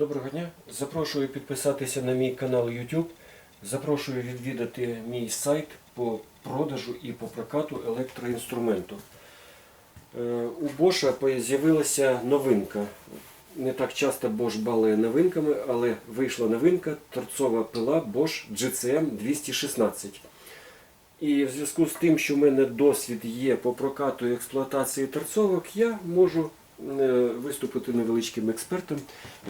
Доброго дня. Запрошую підписатися на мій канал YouTube. Запрошую відвідати мій сайт по продажу і по прокату електроінструменту. Е, У Боша з'явилася новинка. Не так часто Bosch балує новинками, але вийшла новинка торцова пила Bosch GCM 216. І в зв'язку з тим, що в мене досвід є по прокату і експлуатації торцовок, я можу виступити невеличким експертом,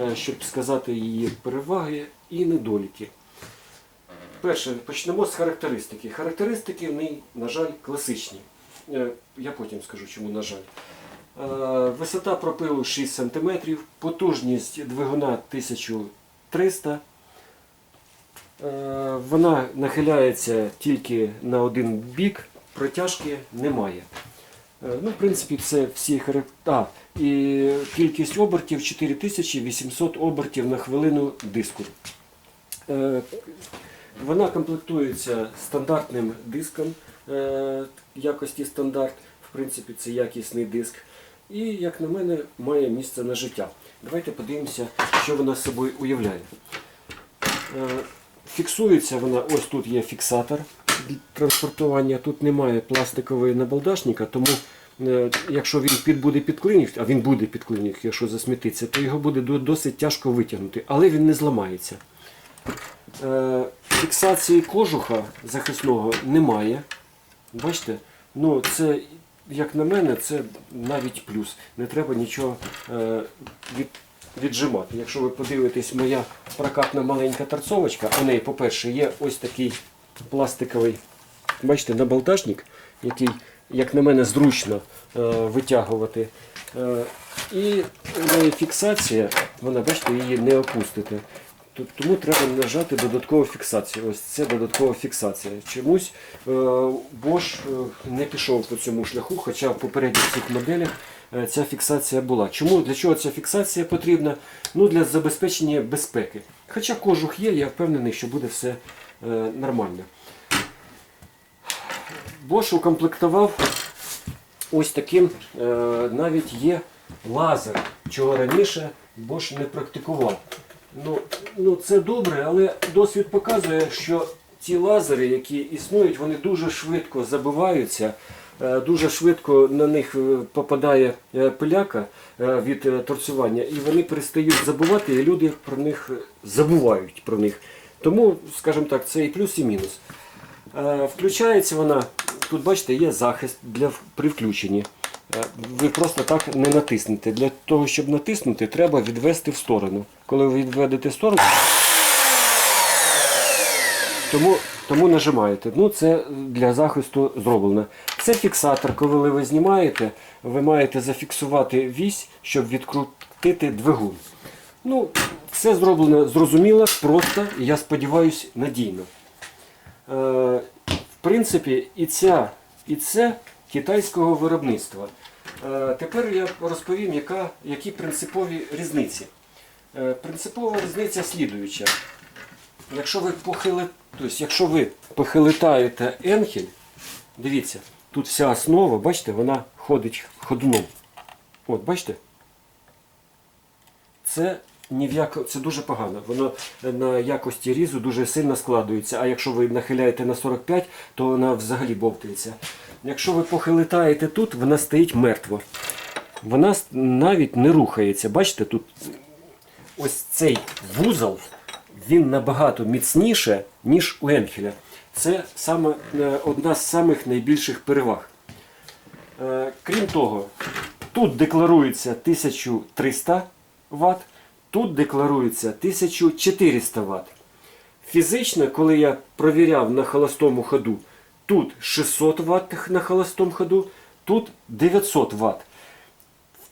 е, щоб сказати її переваги і недоліки. Перше, почнемо з характеристики. Характеристики в неї, на жаль, класичні. Е, Я потім скажу, чому на жаль. Е, Висота пропилу 6 см, потужність двигуна 1300 Е, Вона нахиляється тільки на один бік, протяжки немає. Е, Ну, в принципі, це всі характеристики. А, і кількість обертів 4800 обертів на хвилину диску. Е, Вона комплектується стандартним диском е, якості стандарт. В принципі, це якісний диск. І, як на мене, має місце на життя. Давайте подивимося, що вона з собою уявляє. Фіксується вона, ось тут є фіксатор транспортування. Тут немає пластикової набалдашника, тому е, якщо він під буде підклинів, а він буде підклинів, якщо засмітиться, то його буде досить тяжко витягнути, але він не зламається. Е, Фіксації кожуха захисного немає. Бачите? Ну, це, як на мене, це навіть плюс. Не треба нічого е, від, віджимати. Якщо ви подивитесь, моя прокатна маленька торцовочка, у неї, по-перше, є ось такий пластиковий, бачите, набалдашник, який, як на мене, зручно е, витягувати. Е, і фіксація, вона, бачите, її не опустите. Тому треба нажати додаткову фіксацію. Ось це додаткова фіксація. Чомусь е, Bosch не пішов по цьому шляху, хоча в попередніх цих моделях ця фіксація була. Чому для чого ця фіксація потрібна? Ну для забезпечення безпеки. Хоча кожух є, я впевнений, що буде все нормально. Bosch укомплектував ось таким е, навіть є лазер, чого раніше Bosch не практикував. Ну, ну це добре, але досвід показує, що ці лазери, які існують, вони дуже швидко забиваються, е, дуже швидко на них е, попадає е, пиляка е, від е, торцювання, і вони перестають забувати, і люди про них е, забувають про них. Тому, скажімо так, це і плюс, і мінус. Е, Включається вона, тут бачите, є захист для при включенні. Е, Ви просто так не натиснете. Для того, щоб натиснути, треба відвести в сторону. Коли ви відведете в сторону, тому, тому нажимаєте. Ну, це для захисту зроблено. Це фіксатор, коли ви знімаєте, ви маєте зафіксувати вісь, щоб відкрутити двигун. Ну, все зроблено зрозуміло, просто, і я сподіваюся, надійно. Е, в принципі, і ця, і це китайського виробництва. Е, тепер я розповім, яка, які принципові різниці. Е, принципова різниця слідуюча. Якщо ви похили, тобто, якщо ви похилитаєте енхель, дивіться, тут вся основа, бачите, вона ходить ходуном. От, бачите? Це ні в яко... це дуже погано. Воно на якості різу дуже сильно складується. А якщо ви нахиляєте на 45, то вона взагалі бовтається. Якщо ви похилитаєте тут, вона стоїть мертво. Вона навіть не рухається. Бачите, тут ось цей вузол, він набагато міцніше, ніж у Енхеля. Це саме е, одна з самих найбільших переваг. Е, Крім того, тут декларується 1300 Вт, тут декларується 1400 Вт. Фізично, коли я провіряв на холостому ходу, тут 600 Вт на холостому ходу, тут 900 Вт.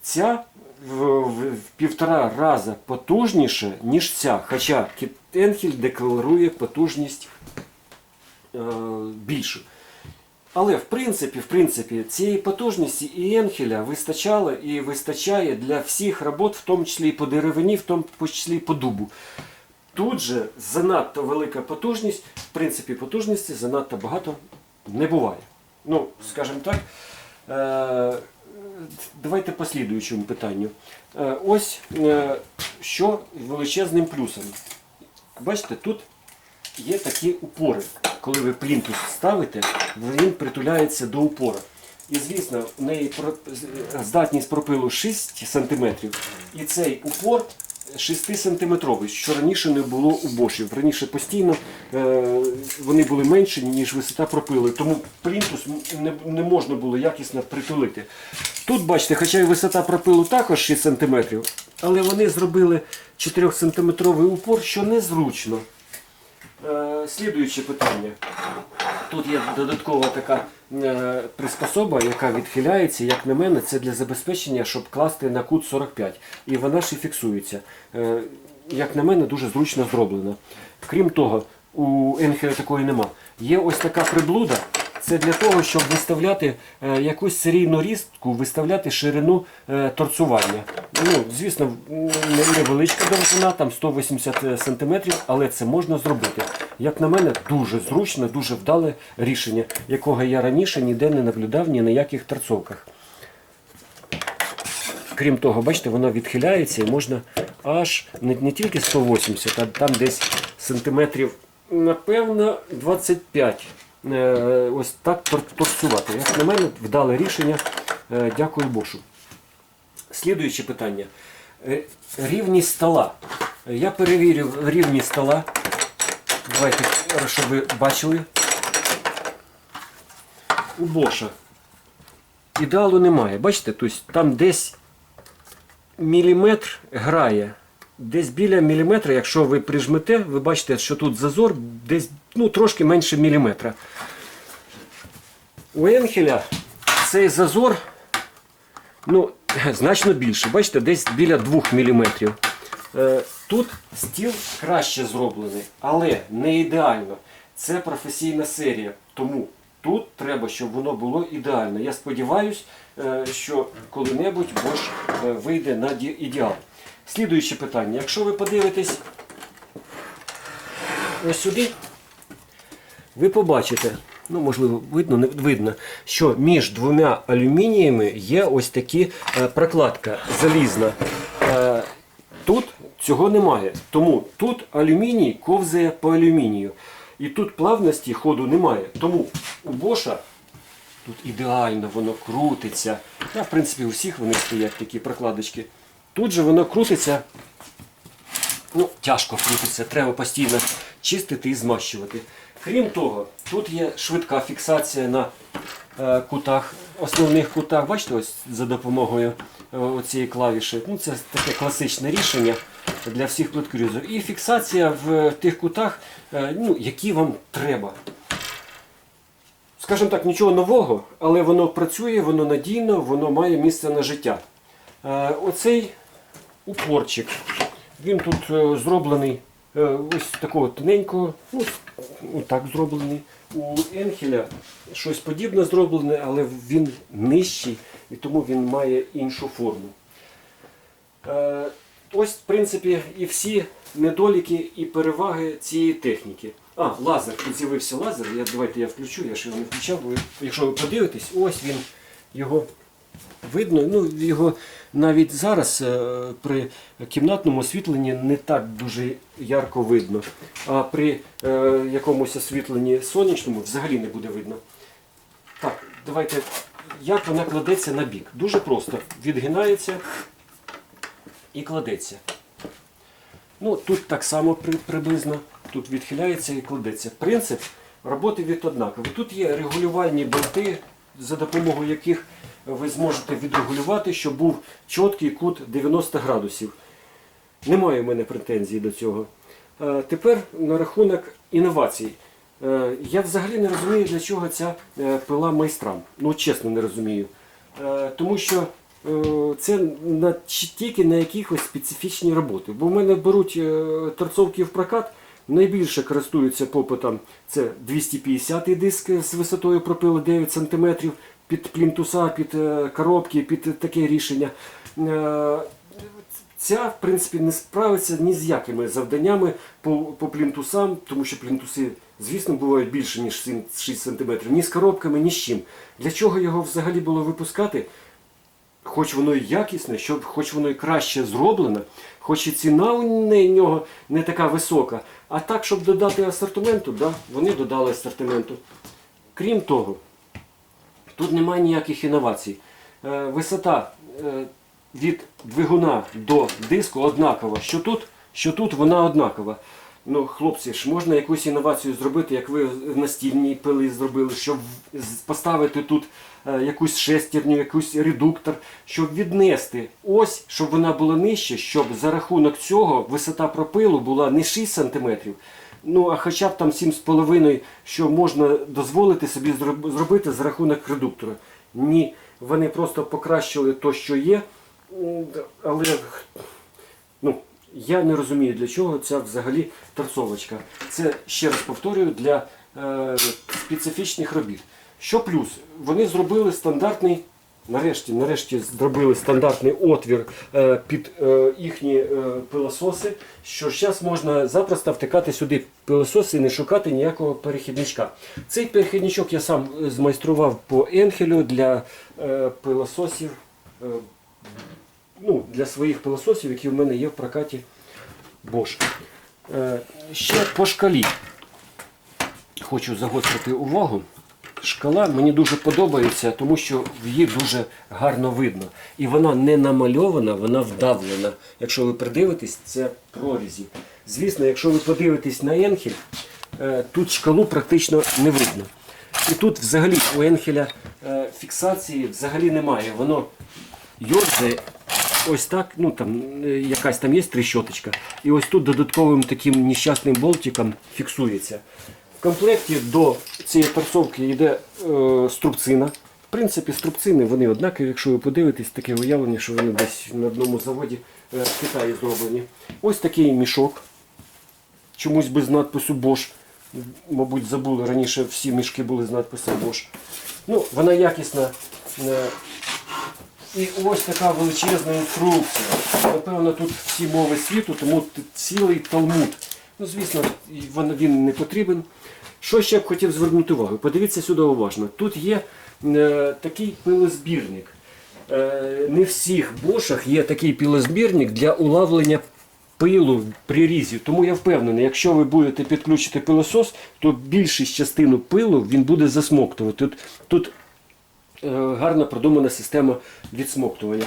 Ця в, в, в півтора раза потужніше, ніж ця. Хоча Енхель декларує потужність е, більшу. Але в принципі, в принципі, цієї потужності і Енхеля вистачало і вистачає для всіх робот, в тому числі і по деревині, в тому числі і по дубу. Тут же занадто велика потужність, в принципі, потужності занадто багато не буває. Ну, скажімо так, е, давайте по слідуючому питанню. Е, Ось е, що величезним плюсом. Бачите, тут є такі упори. Коли ви плінтус ставите, він притуляється до упора. І звісно, в неї здатність пропилу 6 см, і цей упор 6 сантиметровий, що раніше не було у бошів. Раніше постійно е, вони були менші, ніж висота пропилу. Тому плінтус не, можна було якісно притулити. Тут, бачите, хоча й висота пропилу також 6 см, але вони зробили 4 сантиметровий упор, що незручно. Е, Слідуюче питання. Тут є додаткова така е, приспособа, яка відхиляється, як на мене, це для забезпечення, щоб класти на кут 45. І вона і фіксується. Е, як на мене, дуже зручно зроблена. Крім того, у Енхеля такої нема. Є ось така приблуда. Це для того, щоб виставляти е, якусь серійну різку, виставляти ширину е, торцування. Ну, звісно, невеличка довжина, там 180 см, але це можна зробити. Як на мене, дуже зручно, дуже вдале рішення, якого я раніше ніде не наблюдав ні на яких торцовках. Крім того, бачите, воно відхиляється і можна аж не, не тільки 180, а там десь сантиметрів, напевно, 25. Е, ось так тор- торцювати. Як на мене, вдале рішення. Е, дякую Бошу. Слідуюче питання. Е, Рівність стола. Я перевірив рівність стола. Давайте, щоб ви бачили. У Боша. Ідеалу немає. Бачите, тобто там десь міліметр грає. Десь біля міліметра, якщо ви прижмете, ви бачите, що тут зазор десь ну, трошки менше міліметра. У Енхеля цей зазор ну, значно більше. Бачите, десь біля 2 мм. Тут стіл краще зроблений, але не ідеально. Це професійна серія. Тому тут треба, щоб воно було ідеально. Я сподіваюся, що коли-небудь Bosch е, вийде на ідеал. Слідуюче питання. Якщо ви подивитесь ось сюди, ви побачите, ну можливо, видно, не видно, що між двома алюмініями є ось такі е, прокладка залізна. Е, тут цього немає. Тому тут алюміній ковзає по алюмінію. І тут плавності ходу немає. Тому у Боша тут ідеально воно крутиться. Та, в принципі, у всіх вони стоять такі прокладочки. Тут же воно крутиться ну, тяжко крутиться, треба постійно чистити і змащувати. Крім того, тут є швидка фіксація на е, кутах, основних кутах. Бачите, ось за допомогою е, цієї клавіші. Ну, це таке класичне рішення для всіх плиткорізів. І фіксація в тих кутах, е, ну, які вам треба. Скажімо так, нічого нового, але воно працює, воно надійно, воно має місце на життя. Е, Оцей упорчик. Він тут е, зроблений е, ось такого тоненького, ну, так зроблений. У Енхеля щось подібне зроблене, але він нижчий і тому він має іншу форму. Ось, в принципі, і всі недоліки і переваги цієї техніки. А, лазер. З'явився лазер. Я, давайте я включу, я ще його не включав. Ви, якщо ви подивитесь, ось він його видно. Ну, його навіть зараз е, при кімнатному освітленні не так дуже ярко видно. А при е, якомусь освітленні сонячному взагалі не буде видно. Так, давайте. Як вона кладеться на бік? Дуже просто. Відгинається і кладеться. Ну, тут так само при- приблизно. Тут відхиляється і кладеться. Принцип роботи від однаковий. Тут є регулювальні болти, за допомогою яких ви зможете відрегулювати, щоб був чіткий кут 90 градусів. Немає в мене претензій до цього. Е, Тепер на рахунок інновацій. Е, Я взагалі не розумію, для чого ця е, пила майстрам. Ну, чесно, не розумію. Тому що це на, тільки на якихось специфічні роботи. Бо в мене беруть е, торцовки в прокат, найбільше користуються попитом. Це 250 диск з висотою пропили 9 см під плінтуса, під е, коробки, під таке рішення. Е, Ця, в принципі, не справиться ні з якими завданнями по, по плінтусам, тому що плінтуси, звісно, бувають більше, ніж 6 см, ні з коробками, ні з чим. Для чого його взагалі було випускати? Хоч воно і якісне, щоб, хоч воно і краще зроблено, хоч і ціна у нього не така висока. А так, щоб додати асортименту, да, вони додали асортименту. Крім того, тут немає ніяких інновацій. Е, висота е, від двигуна до диску однакова. Що тут, що тут вона однакова. Ну, хлопці, ж можна якусь інновацію зробити, як ви настільні пили зробили, щоб поставити тут е, якусь шестерню, якийсь редуктор, щоб віднести. Ось, щоб вона була нижче, щоб за рахунок цього висота пропилу була не 6 см, ну а хоча б там 7,5, що можна дозволити собі зробити за рахунок редуктора. Ні, вони просто покращили те, що є, але ну, я не розумію, для чого ця взагалі торцовочка. Це, ще раз повторюю, для е, специфічних робіт. Що плюс? Вони зробили стандартний, нарешті, нарешті зробили стандартний отвір е, під е, їхні е, пилососи, що зараз можна запросто втикати сюди пилососи і не шукати ніякого перехідничка. Цей перехідничок я сам змайстрував по енхелю для е, пилососів. е, ну, для своїх пилососів, які в мене є в прокаті Bosch. Е, ще по шкалі. Хочу загострити увагу. Шкала мені дуже подобається, тому що її дуже гарно видно. І вона не намальована, вона вдавлена. Якщо ви придивитесь, це прорізі. Звісно, якщо ви подивитесь на енхель, е, тут шкалу практично не видно. І тут взагалі у енхеля е, фіксації взагалі немає. Воно йорзає ось так, ну там е, якась там є тріщоточка. І ось тут додатковим таким нещасним болтиком фіксується. В комплекті до цієї торцовки йде е, струбцина. В принципі, струбцини вони однакові, якщо ви подивитесь, таке уявлення, що вони десь на одному заводі е, в Китаї зроблені. Ось такий мішок. Чомусь без надпису Bosch. Мабуть, забули, раніше всі мішки були з надписом Bosch. Ну, вона якісна. І ось така величезна інструкція. Напевно, тут всі мови світу, тому цілий талмуд. Ну, звісно, він не потрібен. Що ще б хотів звернути увагу? Подивіться сюди уважно. Тут є е, такий пилозбірник. Е, не всіх бошах є такий пилозбірник для улавлення пилу при різі. Тому я впевнений, якщо ви будете підключити пилосос, то більшість частину пилу він буде засмоктувати. Тут, тут гарно продумана система відсмоктування.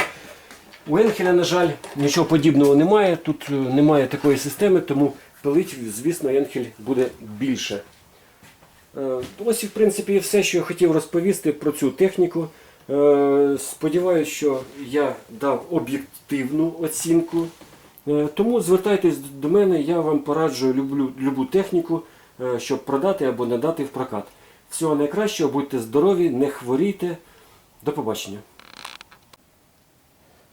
У Енхеля, на жаль, нічого подібного немає. Тут е, немає такої системи, тому пилить, звісно, Енхель буде більше. Е, Ось в принципі все, що я хотів розповісти про цю техніку. Е, Сподіваюсь, що я дав об'єктивну оцінку. Е, Тому звертайтесь до мене, я вам пораджу люблю, любу техніку, е, щоб продати або надати в прокат. Всього найкращого, будьте здорові, не хворійте. До побачення.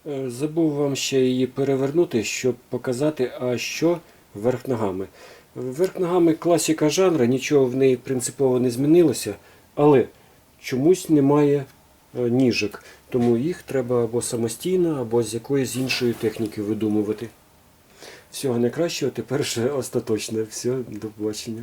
Е, Забув вам ще її перевернути, щоб показати, а що верх ногами. Верх ногами класика жанру, нічого в неї принципово не змінилося, але чомусь немає е, ніжок. Тому їх треба або самостійно, або з якоїсь іншої техніки видумувати. Всього найкращого, тепер вже остаточно. Все, до побачення.